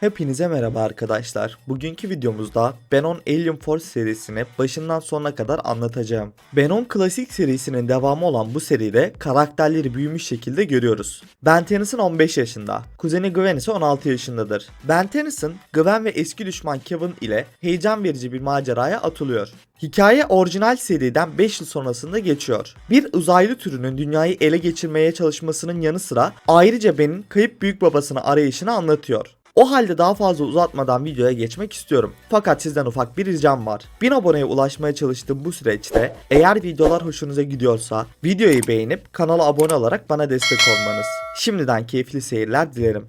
Hepinize merhaba arkadaşlar. Bugünkü videomuzda Ben 10 Alien Force serisini başından sonuna kadar anlatacağım. Ben 10 klasik serisinin devamı olan bu seride karakterleri büyümüş şekilde görüyoruz. Ben Tennyson 15 yaşında, kuzeni Gwen ise 16 yaşındadır. Ben Tennyson, Gwen ve eski düşman Kevin ile heyecan verici bir maceraya atılıyor. Hikaye orijinal seriden 5 yıl sonrasında geçiyor. Bir uzaylı türünün dünyayı ele geçirmeye çalışmasının yanı sıra ayrıca Ben'in kayıp büyük babasını arayışını anlatıyor. O halde daha fazla uzatmadan videoya geçmek istiyorum. Fakat sizden ufak bir ricam var. 1000 aboneye ulaşmaya çalıştığım bu süreçte eğer videolar hoşunuza gidiyorsa videoyu beğenip kanala abone olarak bana destek olmanız. Şimdiden keyifli seyirler dilerim.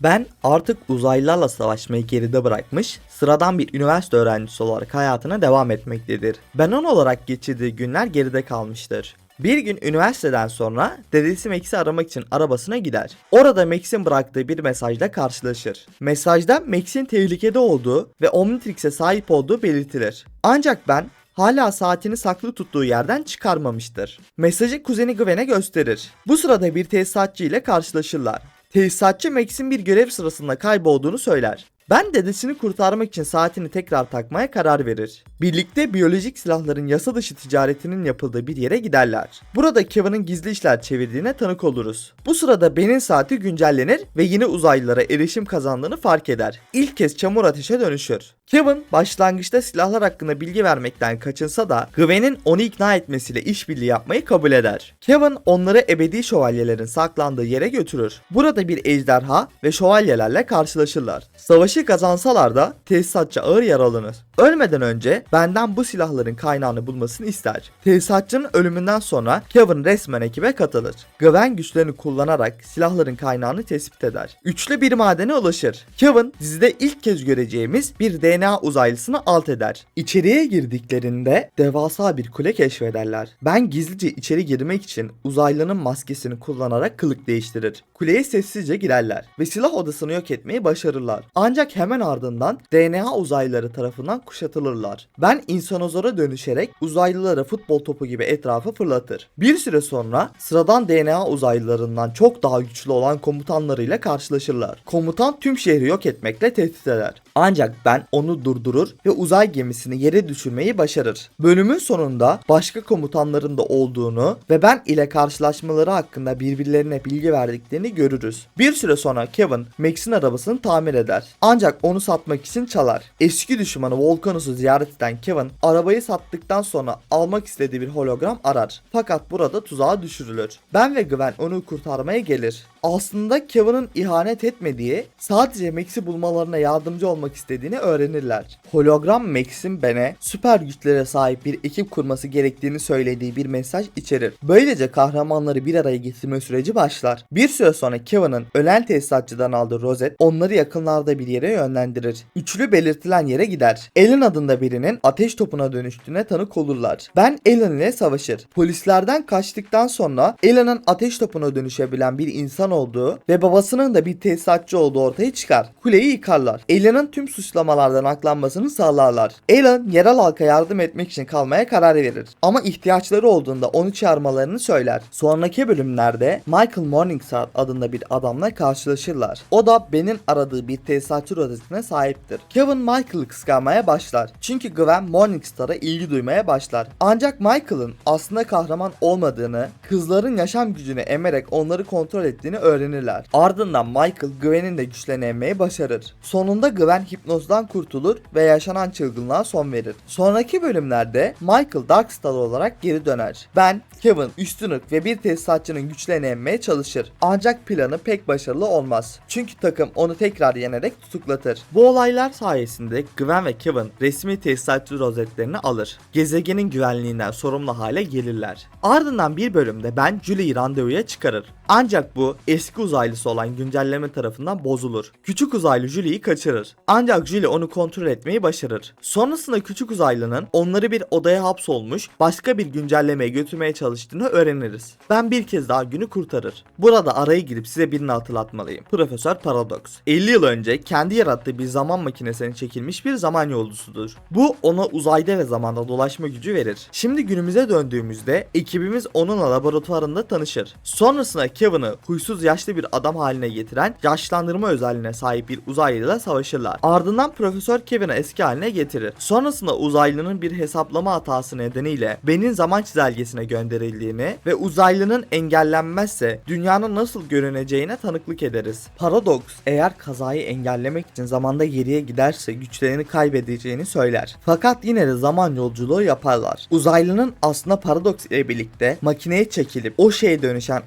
Ben artık uzaylılarla savaşmayı geride bırakmış, sıradan bir üniversite öğrencisi olarak hayatına devam etmektedir. Ben on olarak geçirdiği günler geride kalmıştır. Bir gün üniversiteden sonra dedesi Max'i aramak için arabasına gider. Orada Max'in bıraktığı bir mesajla karşılaşır. Mesajda Max'in tehlikede olduğu ve Omnitrix'e sahip olduğu belirtilir. Ancak ben hala saatini saklı tuttuğu yerden çıkarmamıştır. Mesajı kuzeni Gwen'e gösterir. Bu sırada bir tesisatçı ile karşılaşırlar. Tesisatçı Max'in bir görev sırasında kaybolduğunu söyler. Ben dedesini kurtarmak için saatini tekrar takmaya karar verir. Birlikte biyolojik silahların yasa dışı ticaretinin yapıldığı bir yere giderler. Burada Kevin'in gizli işler çevirdiğine tanık oluruz. Bu sırada Ben'in saati güncellenir ve yeni uzaylılara erişim kazandığını fark eder. İlk kez çamur ateşe dönüşür. Kevin başlangıçta silahlar hakkında bilgi vermekten kaçınsa da Gwen'in onu ikna etmesiyle işbirliği yapmayı kabul eder. Kevin onları ebedi şövalyelerin saklandığı yere götürür. Burada bir ejderha ve şövalyelerle karşılaşırlar. Savaşı kazansalar da tesisatçı ağır yaralanır. Ölmeden önce benden bu silahların kaynağını bulmasını ister. Tesisatçının ölümünden sonra Kevin resmen ekibe katılır. Gwen güçlerini kullanarak silahların kaynağını tespit eder. Üçlü bir madene ulaşır. Kevin dizide ilk kez göreceğimiz bir DNA uzaylısını alt eder. İçeriye girdiklerinde devasa bir kule keşfederler. Ben gizlice içeri girmek için uzaylının maskesini kullanarak kılık değiştirir. Kuleye sessizce girerler ve silah odasını yok etmeyi başarırlar. Ancak hemen ardından DNA uzaylıları tarafından kuşatılırlar. Ben insanozora dönüşerek uzaylılara futbol topu gibi etrafı fırlatır. Bir süre sonra sıradan DNA uzaylılarından çok daha güçlü olan komutanlarıyla karşılaşırlar. Komutan tüm şehri yok etmekle tehdit eder. Ancak ben onu durdurur ve uzay gemisini yere düşürmeyi başarır. Bölümün sonunda başka komutanların da olduğunu ve ben ile karşılaşmaları hakkında birbirlerine bilgi verdiklerini görürüz. Bir süre sonra Kevin Max'in arabasını tamir eder. Ancak onu satmak için çalar. Eski düşmanı Volcanus'u ziyaret eden Kevin arabayı sattıktan sonra almak istediği bir hologram arar. Fakat burada tuzağa düşürülür. Ben ve Gwen onu kurtarmaya gelir. Aslında Kevin'in ihanet etmediği, sadece Max'i bulmalarına yardımcı olmak istediğini öğrenirler. Hologram Max'in Ben'e süper güçlere sahip bir ekip kurması gerektiğini söylediği bir mesaj içerir. Böylece kahramanları bir araya getirme süreci başlar. Bir süre sonra Kevin'in ölen tesisatçıdan aldığı rozet onları yakınlarda bir yere yönlendirir. Üçlü belirtilen yere gider. Ellen adında birinin ateş topuna dönüştüğüne tanık olurlar. Ben Ellen ile savaşır. Polislerden kaçtıktan sonra Ellen'ın ateş topuna dönüşebilen bir insan olduğu ve babasının da bir tesisatçı olduğu ortaya çıkar. Kuleyi yıkarlar. Ellen'ın tüm suçlamalardan aklanmasını sağlarlar. Ellen yerel halka yardım etmek için kalmaya karar verir. Ama ihtiyaçları olduğunda onu çağırmalarını söyler. Sonraki bölümlerde Michael Morningstar adında bir adamla karşılaşırlar. O da Ben'in aradığı bir tesisatçı rozetine sahiptir. Kevin Michael'ı kıskanmaya başlar. Çünkü Gwen Morningstar'a ilgi duymaya başlar. Ancak Michael'ın aslında kahraman olmadığını, kızların yaşam gücünü emerek onları kontrol ettiğini öğrenirler. Ardından Michael Gwen'in de güçlerini emmeye başarır. Sonunda Gwen hipnozdan kurtulur ve yaşanan çılgınlığa son verir. Sonraki bölümlerde Michael Darkstar olarak geri döner. Ben, Kevin, üstünlük ve bir tesisatçının güçlerini emmeye çalışır. Ancak planı pek başarılı olmaz. Çünkü takım onu tekrar yenerek tutuklatır. Bu olaylar sayesinde Gwen ve Kevin resmi tesisatçı rozetlerini alır. Gezegenin güvenliğinden sorumlu hale gelirler. Ardından bir bölümde ben Julie'yi randevuya çıkarır. Ancak bu eski uzaylısı olan güncelleme tarafından bozulur. Küçük uzaylı Julie'yi kaçırır. Ancak Julie onu kontrol etmeyi başarır. Sonrasında küçük uzaylının onları bir odaya hapsolmuş başka bir güncellemeye götürmeye çalıştığını öğreniriz. Ben bir kez daha günü kurtarır. Burada araya girip size birini hatırlatmalıyım. Profesör Paradox. 50 yıl önce kendi yarattığı bir zaman makinesine çekilmiş bir zaman yolcusudur. Bu ona uzayda ve zamanda dolaşma gücü verir. Şimdi günümüze döndüğümüzde ekibimiz onunla laboratuvarında tanışır. Sonrasında Kevin'ı huysuz yaşlı bir adam haline getiren yaşlandırma özelliğine sahip bir uzaylıyla savaşırlar. Ardından Profesör Kevin'i eski haline getirir. Sonrasında uzaylının bir hesaplama hatası nedeniyle Ben'in zaman çizelgesine gönderildiğini ve uzaylının engellenmezse dünyanın nasıl görüneceğine tanıklık ederiz. Paradox eğer kazayı engellemek için zamanda geriye giderse güçlerini kaybedeceğini söyler. Fakat yine de zaman yolculuğu yaparlar. Uzaylının aslında Paradox ile birlikte makineye çekilip o şeye dönüşen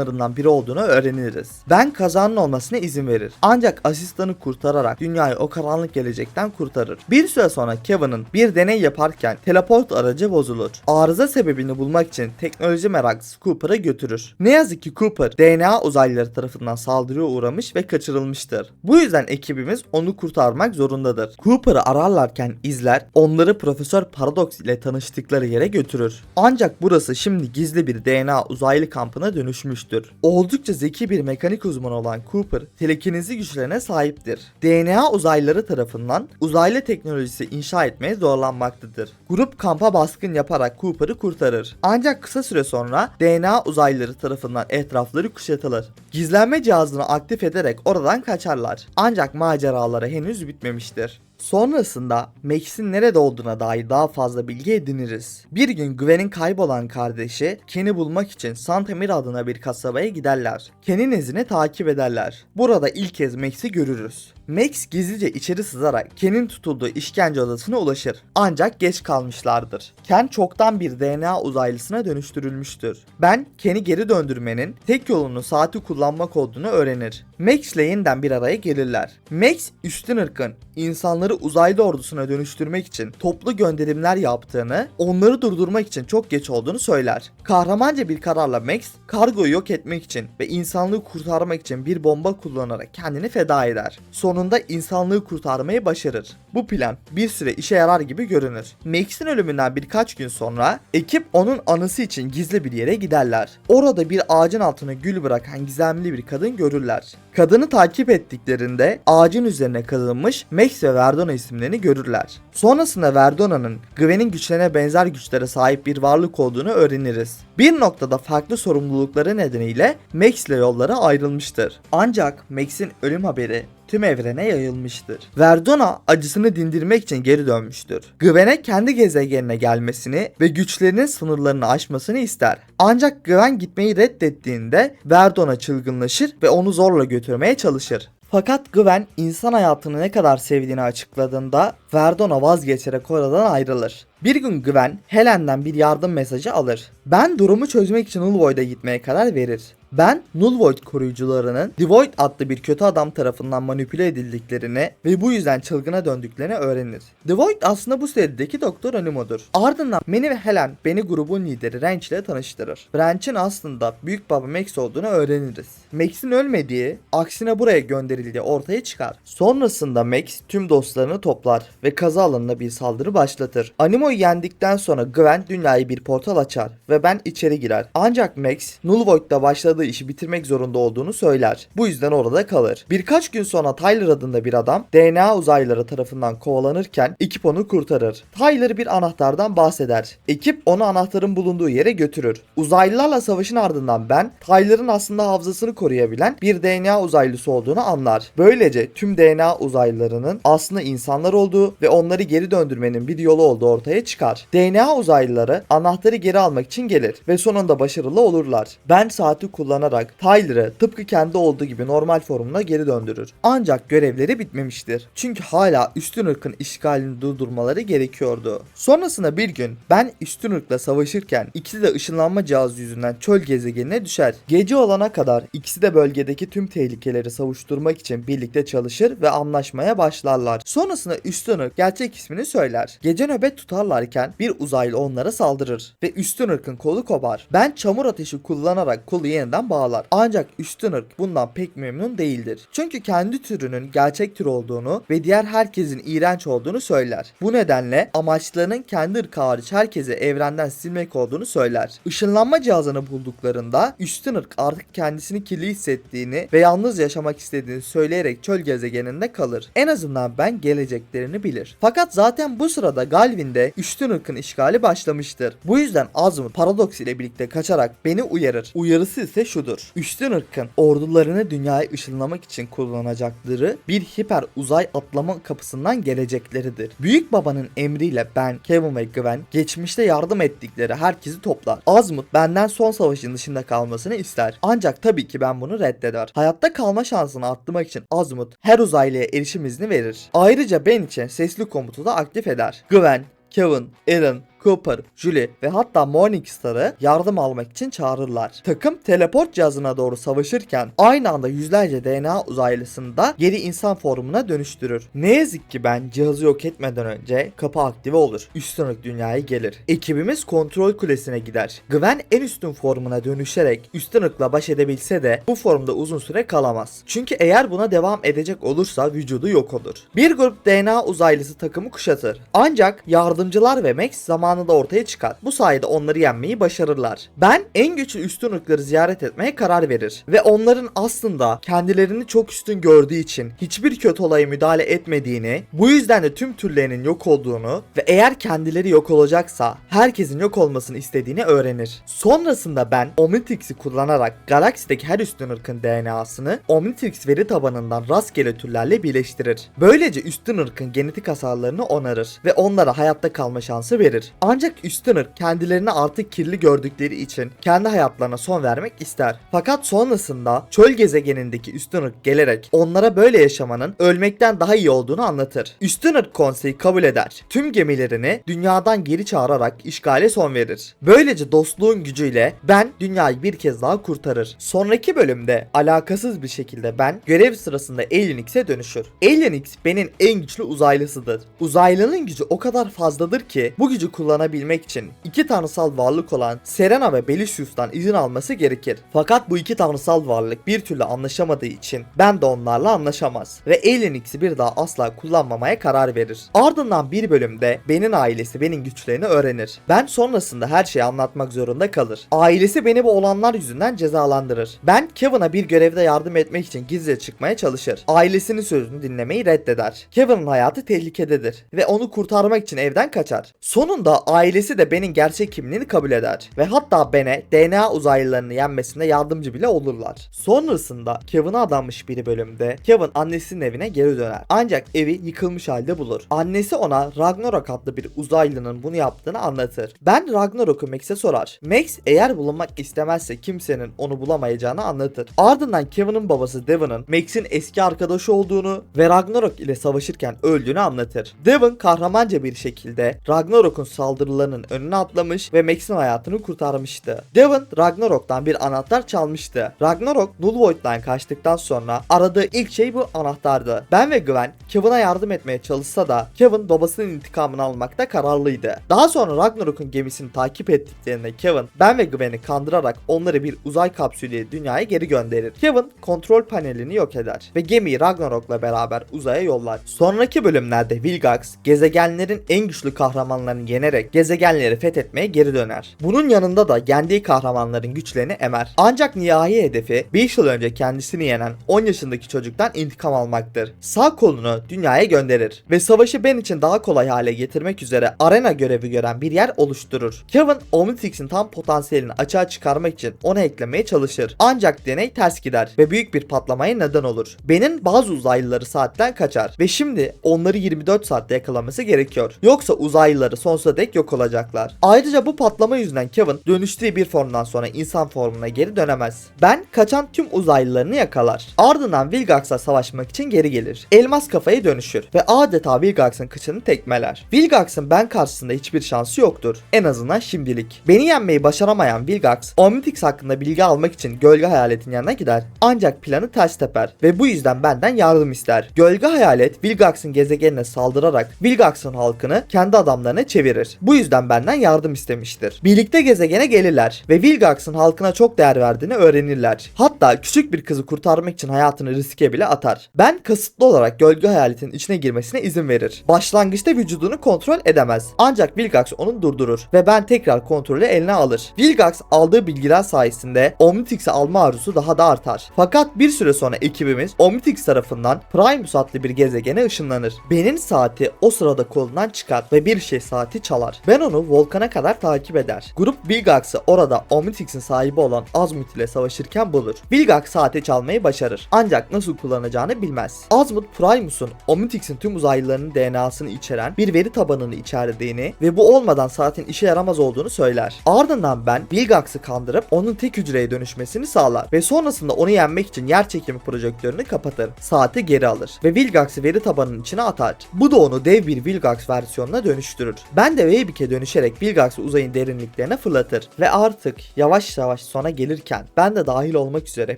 asistanlarından biri olduğunu öğreniriz. Ben kazanın olmasına izin verir. Ancak asistanı kurtararak dünyayı o karanlık gelecekten kurtarır. Bir süre sonra Kevin'ın bir deney yaparken teleport aracı bozulur. Arıza sebebini bulmak için teknoloji meraklısı Cooper'ı götürür. Ne yazık ki Cooper DNA uzaylıları tarafından saldırıya uğramış ve kaçırılmıştır. Bu yüzden ekibimiz onu kurtarmak zorundadır. Cooper'ı ararlarken izler onları Profesör Paradox ile tanıştıkları yere götürür. Ancak burası şimdi gizli bir DNA uzaylı kampına dönüşmüştür. Oldukça zeki bir mekanik uzmanı olan Cooper telekinezi güçlerine sahiptir. DNA uzaylıları tarafından uzaylı teknolojisi inşa etmeye zorlanmaktadır. Grup kampa baskın yaparak Cooper'ı kurtarır. Ancak kısa süre sonra DNA uzaylıları tarafından etrafları kuşatılır. Gizlenme cihazını aktif ederek oradan kaçarlar. Ancak maceraları henüz bitmemiştir. Sonrasında Max'in nerede olduğuna dair daha fazla bilgi ediniriz. Bir gün Gwen'in kaybolan kardeşi Ken'i bulmak için Santamir adına bir kasabaya giderler. Ken'in izini takip ederler. Burada ilk kez Max'i görürüz. Max gizlice içeri sızarak Ken'in tutulduğu işkence odasına ulaşır. Ancak geç kalmışlardır. Ken çoktan bir DNA uzaylısına dönüştürülmüştür. Ben Ken'i geri döndürmenin tek yolunu saati kullanmak olduğunu öğrenir. Max ile yeniden bir araya gelirler. Max üstün ırkın insanları uzaylı ordusuna dönüştürmek için toplu gönderimler yaptığını, onları durdurmak için çok geç olduğunu söyler. Kahramanca bir kararla Max, kargoyu yok etmek için ve insanlığı kurtarmak için bir bomba kullanarak kendini feda eder. Sonunda insanlığı kurtarmayı başarır. Bu plan bir süre işe yarar gibi görünür. Max'in ölümünden birkaç gün sonra ekip onun anısı için gizli bir yere giderler. Orada bir ağacın altına gül bırakan gizemli bir kadın görürler. Kadını takip ettiklerinde ağacın üzerine kazınmış Max ve Verdona isimlerini görürler. Sonrasında Verdona'nın Gwen'in güçlerine benzer güçlere sahip bir varlık olduğunu öğreniriz. Bir noktada farklı sorumlulukları nedeniyle Max ile yolları ayrılmıştır. Ancak Max'in ölüm haberi tüm evrene yayılmıştır. Verdona acısını dindirmek için geri dönmüştür. Gwen'e kendi gezegenine gelmesini ve güçlerinin sınırlarını aşmasını ister. Ancak Gwen gitmeyi reddettiğinde Verdona çılgınlaşır ve onu zorla götürmeye çalışır. Fakat Gwen insan hayatını ne kadar sevdiğini açıkladığında Verdona vazgeçerek oradan ayrılır. Bir gün Gwen Helen'den bir yardım mesajı alır. Ben durumu çözmek için Nullvoid'a gitmeye karar verir. Ben Nullvoid koruyucularının Devoid adlı bir kötü adam tarafından manipüle edildiklerini ve bu yüzden çılgına döndüklerini öğrenir. Devoid aslında bu serideki Doktor Animo'dur. Ardından Manny ve Helen beni grubun lideri Wrench ile tanıştırır. Wrench'in aslında büyük baba Max olduğunu öğreniriz. Max'in ölmediği, aksine buraya gönderildiği ortaya çıkar. Sonrasında Max tüm dostlarını toplar ve kaza alanına bir saldırı başlatır. Animo'yu yendikten sonra Gwen dünyayı bir portal açar ve ben içeri girer. Ancak Max Nullvoid'da başladığı işi bitirmek zorunda olduğunu söyler. Bu yüzden orada kalır. Birkaç gün sonra Tyler adında bir adam DNA uzaylıları tarafından kovalanırken ekip onu kurtarır. Tyler bir anahtardan bahseder. Ekip onu anahtarın bulunduğu yere götürür. Uzaylılarla savaşın ardından ben Tyler'ın aslında hafızasını koruyabilen bir DNA uzaylısı olduğunu anlar. Böylece tüm DNA uzaylılarının aslında insanlar olduğu ve onları geri döndürmenin bir yolu olduğu ortaya çıkar. DNA uzaylıları anahtarı geri almak için gelir ve sonunda başarılı olurlar. Ben saati kullanarak Tyler'ı tıpkı kendi olduğu gibi normal formuna geri döndürür. Ancak görevleri bitmemiştir. Çünkü hala üstün ırkın işgalini durdurmaları gerekiyordu. Sonrasında bir gün ben üstün ırkla savaşırken ikisi de ışınlanma cihazı yüzünden çöl gezegenine düşer. Gece olana kadar ikisi de bölgedeki tüm tehlikeleri savuşturmak için birlikte çalışır ve anlaşmaya başlarlar. Sonrasında üstün ırk gerçek ismini söyler. Gece nöbet tutarlar savaşıyorlarken bir uzaylı onlara saldırır ve üstün ırkın kolu kopar. Ben çamur ateşi kullanarak kolu yeniden bağlar. Ancak üstün ırk bundan pek memnun değildir. Çünkü kendi türünün gerçek tür olduğunu ve diğer herkesin iğrenç olduğunu söyler. Bu nedenle amaçlarının kendi ırkı hariç herkesi evrenden silmek olduğunu söyler. Işınlanma cihazını bulduklarında üstün ırk artık kendisini kirli hissettiğini ve yalnız yaşamak istediğini söyleyerek çöl gezegeninde kalır. En azından ben geleceklerini bilir. Fakat zaten bu sırada Galvin'de üstün ırkın işgali başlamıştır. Bu yüzden Azmut Paradox ile birlikte kaçarak beni uyarır. Uyarısı ise şudur. Üstün ırkın ordularını dünyaya ışınlamak için kullanacakları bir hiper uzay atlama kapısından gelecekleridir. Büyük babanın emriyle ben, Kevin ve Gwen geçmişte yardım ettikleri herkesi toplar. Azmut benden son savaşın dışında kalmasını ister. Ancak tabii ki ben bunu reddeder. Hayatta kalma şansını arttırmak için Azmut her uzaylıya erişim izni verir. Ayrıca ben için sesli komutu da aktif eder. Gwen, Kevin, Aaron, Cooper, Julie ve hatta Morningstar'ı yardım almak için çağırırlar. Takım teleport cihazına doğru savaşırken aynı anda yüzlerce DNA uzaylısını da geri insan formuna dönüştürür. Ne yazık ki ben cihazı yok etmeden önce kapı aktive olur. Üstün ırk dünyaya gelir. Ekibimiz kontrol kulesine gider. Gwen en üstün formuna dönüşerek üstün ırkla baş edebilse de bu formda uzun süre kalamaz. Çünkü eğer buna devam edecek olursa vücudu yok olur. Bir grup DNA uzaylısı takımı kuşatır. Ancak yardımcılar ve Max zamanında ortaya çıkar. Bu sayede onları yenmeyi başarırlar. Ben en güçlü üstün ırkları ziyaret etmeye karar verir. Ve onların aslında kendilerini çok üstün gördüğü için hiçbir kötü olaya müdahale etmediğini, bu yüzden de tüm türlerinin yok olduğunu ve eğer kendileri yok olacaksa herkesin yok olmasını istediğini öğrenir. Sonrasında ben Omnitrix'i kullanarak galaksideki her üstün ırkın DNA'sını Omnitrix veri tabanından rastgele türlerle birleştirir. Böylece üstün ırkın genetik hasarlarını onarır ve onlara hayatta kalma şansı verir. Ancak üstün ırk kendilerini artık kirli gördükleri için kendi hayatlarına son vermek ister. Fakat sonrasında çöl gezegenindeki üstün ırk gelerek onlara böyle yaşamanın ölmekten daha iyi olduğunu anlatır. Üstün ırk konseyi kabul eder. Tüm gemilerini dünyadan geri çağırarak işgale son verir. Böylece dostluğun gücüyle ben dünyayı bir kez daha kurtarır. Sonraki bölümde alakasız bir şekilde ben görev sırasında Alien X'e dönüşür. Alien X benim en güçlü uzaylısıdır. Uzaylının gücü o kadar fazladır ki bu gücü kullanabilmek için iki tanrısal varlık olan Serena ve Belisius'tan izin alması gerekir. Fakat bu iki tanrısal varlık bir türlü anlaşamadığı için ben de onlarla anlaşamaz ve Alien X'i bir daha asla kullanmamaya karar verir. Ardından bir bölümde Ben'in ailesi Ben'in güçlerini öğrenir. Ben sonrasında her şeyi anlatmak zorunda kalır. Ailesi beni bu olanlar yüzünden cezalandırır. Ben Kevin'a bir görevde yardım etmek için gizlice çıkmaya çalışır. Ailesinin sözünü dinlemeyi reddeder. Kevin'in hayatı tehlikededir ve onu kurtarmak için evden kaçar. Sonunda ailesi de Ben'in gerçek kimliğini kabul eder ve hatta Ben'e DNA uzaylılarını yenmesinde yardımcı bile olurlar. Sonrasında Kevin'a adanmış bir bölümde Kevin annesinin evine geri döner. Ancak evi yıkılmış halde bulur. Annesi ona Ragnarok adlı bir uzaylının bunu yaptığını anlatır. Ben Ragnarok'u Max'e sorar. Max eğer bulunmak istemezse kimsenin onu bulamayacağını anlatır. Ardından Kevin'in babası Devon'ın Max'in eski arkadaşı olduğunu ve Ragnarok ile savaşırken öldüğünü anlatır. Devon kahramanca bir şekilde Ragnarok'un saldırılarının önüne atlamış ve Max'in hayatını kurtarmıştı. Devon Ragnarok'tan bir anahtar çalmıştı. Ragnarok Null Void'dan kaçtıktan sonra aradığı ilk şey bu anahtardı. Ben ve Gwen Kevin'a yardım etmeye çalışsa da Kevin babasının intikamını almakta kararlıydı. Daha sonra Ragnarok'un gemisini takip ettiklerinde Kevin ben ve Gwen'i kandırarak onları bir uzay kapsülüyle dünyaya geri gönderir. Kevin kontrol panelini yok eder ve gemiyi Ragnarok'la beraber uzaya yollar. Sonraki bölümlerde Vilgax gezegenlerin en güçlü kahramanlarını yenerek gezegenleri fethetmeye geri döner. Bunun yanında da yendiği kahramanların güçlerini emer. Ancak nihai hedefi 5 yıl önce kendisini yenen 10 yaşındaki çocuktan intikam almaktır. Sağ kolunu dünyaya gönderir ve savaşı Ben için daha kolay hale getirmek üzere arena görevi gören bir yer oluşturur. Kevin Omnitrix'in tam potansiyelini açığa çıkarmak için onu eklemeye çalışır. Ancak deney ters gider ve büyük bir patlamaya neden olur. Ben'in bazı uzaylıları saatten kaçar ve şimdi onları 24 saatte yakalaması gerekiyor. Yoksa uzaylıları sonsuza dek yok olacaklar. Ayrıca bu patlama yüzünden Kevin dönüştüğü bir formdan sonra insan formuna geri dönemez. Ben kaçan tüm uzaylılarını yakalar. Ardından Vilgax'la savaşmak için geri gelir. Elmas kafaya dönüşür ve adeta Vilgax'ın kıçını tekmeler. Vilgax'ın ben karşısında hiçbir şansı yoktur. En azından şimdilik. Beni yenmeyi başaramayan Vilgax, Omnitrix hakkında bilgi almak için Gölge Hayalet'in yanına gider. Ancak planı ters teper ve bu yüzden benden yardım ister. Gölge Hayalet Vilgax'ın gezegenine saldırarak Vilgax'ın halkını kendi adamlarına çevirir. Bu yüzden benden yardım istemiştir. Birlikte gezegene gelirler ve Vilgax'ın halkına çok değer verdiğini öğrenirler. Hatta küçük bir kızı kurtarmak için hayatını riske bile atar. Ben kasıtlı olarak gölge hayaletin içine girmesine izin verir. Başlangıçta vücudunu kontrol edemez. Ancak Vilgax onu durdurur ve ben tekrar kontrolü eline alır. Vilgax aldığı bilgiler sayesinde Omnitrix'i alma arzusu daha da artar. Fakat bir süre sonra ekibimiz Omnitrix tarafından Primus adlı bir gezegene ışınlanır. Ben'in saati o sırada kolundan çıkar ve bir şey saati çalar. Ben onu volkana kadar takip eder. Grup Vilgax'ı orada Omnitrix'in sahibi olan Azmut ile savaşırken bulur. Vilgax saati çalmayı başarır. Ancak nasıl kullanacağını bilmez. Azmut Primus'un Omnitrix'in tüm uzaylılarının DNA'sını içeren bir veri tabanını içerdiğini ve bu olmadan saatin işe yaramaz olduğunu söyler. Ardından ben Vilgax'ı kandırıp onun tek hücreye dönüşmesini sağlar ve sonrasında onu yenmek için yer çekimi projektörünü kapatır. Saati geri alır ve Vilgax'ı veri tabanının içine atar. Bu da onu dev bir Vilgax versiyonuna dönüştürür. Ben de Weibik'e dönüşerek Vilgax'ı uzayın derinliklerine fırlatır ve artık yavaş yavaş sona gelirken ben de dahil olmak üzere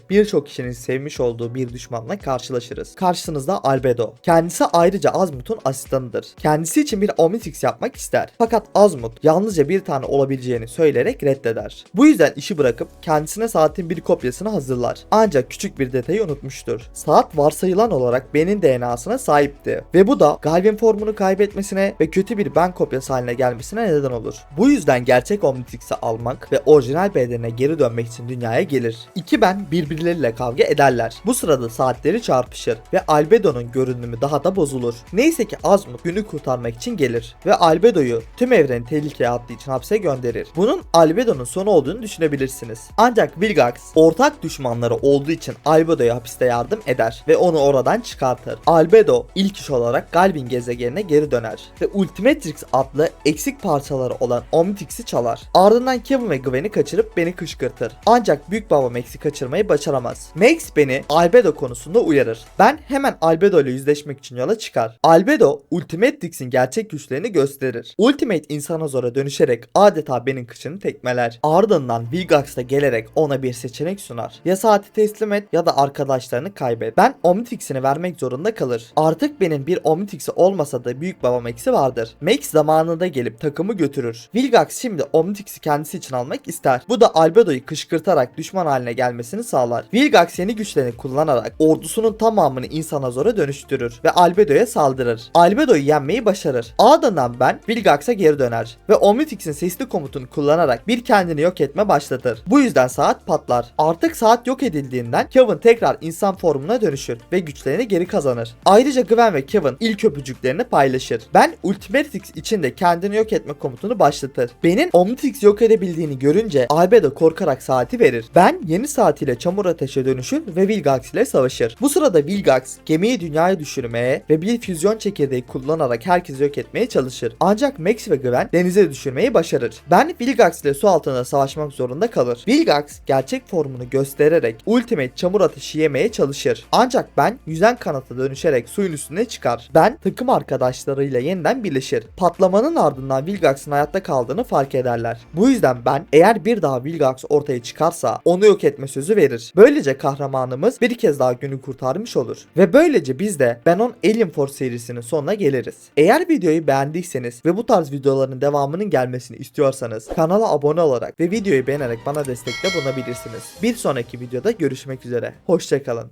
birçok kişinin sevmiş olduğu bir düşmanla karşılaşırız. Karşınızda Albedo. Kendisi ayrıca Azmut'un asistanıdır. Kendisi için bir Omnitrix yapmak ister. Fakat Azmut yalnızca bir tane olabileceğini söyleyerek reddeder. Bu yüzden işi bırakıp kendisine saatin bir kopyasını hazırlar. Ancak küçük bir detayı unutmuştur. Saat varsayılan olarak Ben'in DNA'sına sahipti. Ve bu da Galvin formunu kaybetmesine ve kötü bir Ben kopyası haline gelmesine neden olur. Bu yüzden gerçek Omnitrix'i almak ve orijinal bedenine geri dönmek için dünyaya gelir. İki Ben birbirleriyle kavga ederler. Bu sırada saatleri çarpışır ve Albedo'nun görünümü daha da bozulur. Neyse ki Azmut günü kurtarmak için gelir ve Albedo'yu tüm evreni tehlikeye attığı için hapse gönderir. Bunun Albedo'nun sonu olduğunu düşünebilirsiniz. Ancak Vilgax ortak düşmanları olduğu için Albedo'ya hapiste yardım eder ve onu oradan çıkartır. Albedo ilk iş olarak Galvin gezegenine geri döner ve Ultimatrix adlı eksik parçaları olan Omnitrix'i çalar. Ardından Kevin ve Gwen'i kaçırıp beni kışkırtır. Ancak büyük baba Max'i kaçırmayı başaramaz. Max beni Albedo konusunda uyarır. Ben hemen Albedo ile yüzleşmek için yola çıkar. Albedo Ultimatrix'in gerçek güçlerini gösterir. Ultimate insana zora dönüşerek adeta benim kışını tekmeler. Ardından Vilgax'a gelerek ona bir seçenek sunar. Ya saati teslim et ya da arkadaşlarını kaybet. Ben Omnitrix'ini vermek zorunda kalır. Artık benim bir Omnitrix'i olmasa da büyük baba Max'i vardır. Max zamanında gelip takımı götürür. Vilgax şimdi Omnitrix'i kendisi için almak ister. Bu da Albedo'yu kışkırtarak düşman haline gelmesini sağlar. Vilgax yeni güçlerini kullanarak ordusunun tamamını insana zora dönüştürür ve Albedo'ya saldırır. Albedo'yu yenmeyi başarır. Ardından ben Vilgax'a geri döner ve Omnitrix'in sesli komutunu kullanarak bir kendini yok etme başlatır. Bu yüzden saat patlar. Artık saat yok edildiğinden Kevin tekrar insan formuna dönüşür ve güçlerini geri kazanır. Ayrıca Gwen ve Kevin ilk öpücüklerini paylaşır. Ben Ultimatrix için de kendini yok etme komutunu başlatır. Ben'in Omnitrix yok edebildiğini görünce Albedo korkarak saati verir. Ben yeni saatiyle çamur ateşe dönüşür ve Vilgax ile savaşır. Bu sırada Vilgax gemiyi dünyaya düşürmeye ve bir füzyon çekirdeği kullanarak herkesi yok etmeye çalışır. Ancak Max ve Gwen denize düşürmeyi başarır. Ben Vilgax ile su altında savaşmak zorunda kalır. Vilgax gerçek formunu göstererek Ultimate çamur ateşi yemeye çalışır. Ancak ben yüzen kanata dönüşerek suyun üstüne çıkar. Ben takım arkadaşlarıyla yeniden birleşir. Patlamanın ardından Vilgax'ın hayatta kaldığını fark ederler. Bu yüzden ben eğer bir daha Vilgax ortaya çıkarsa onu yok etme sözü verir. Böylece kahramanımız bir kez daha günü kurtarmış olur. Ve böylece biz de Ben on Alien Force serisinin sonuna geliriz. Eğer videoyu beğendiyseniz ve bu tarz videoların devamının gelmesini istiyorsanız kanala abone olarak ve videoyu beğenerek bana destekte bulunabilirsiniz. Bir sonraki videoda görüşmek üzere. Hoşçakalın.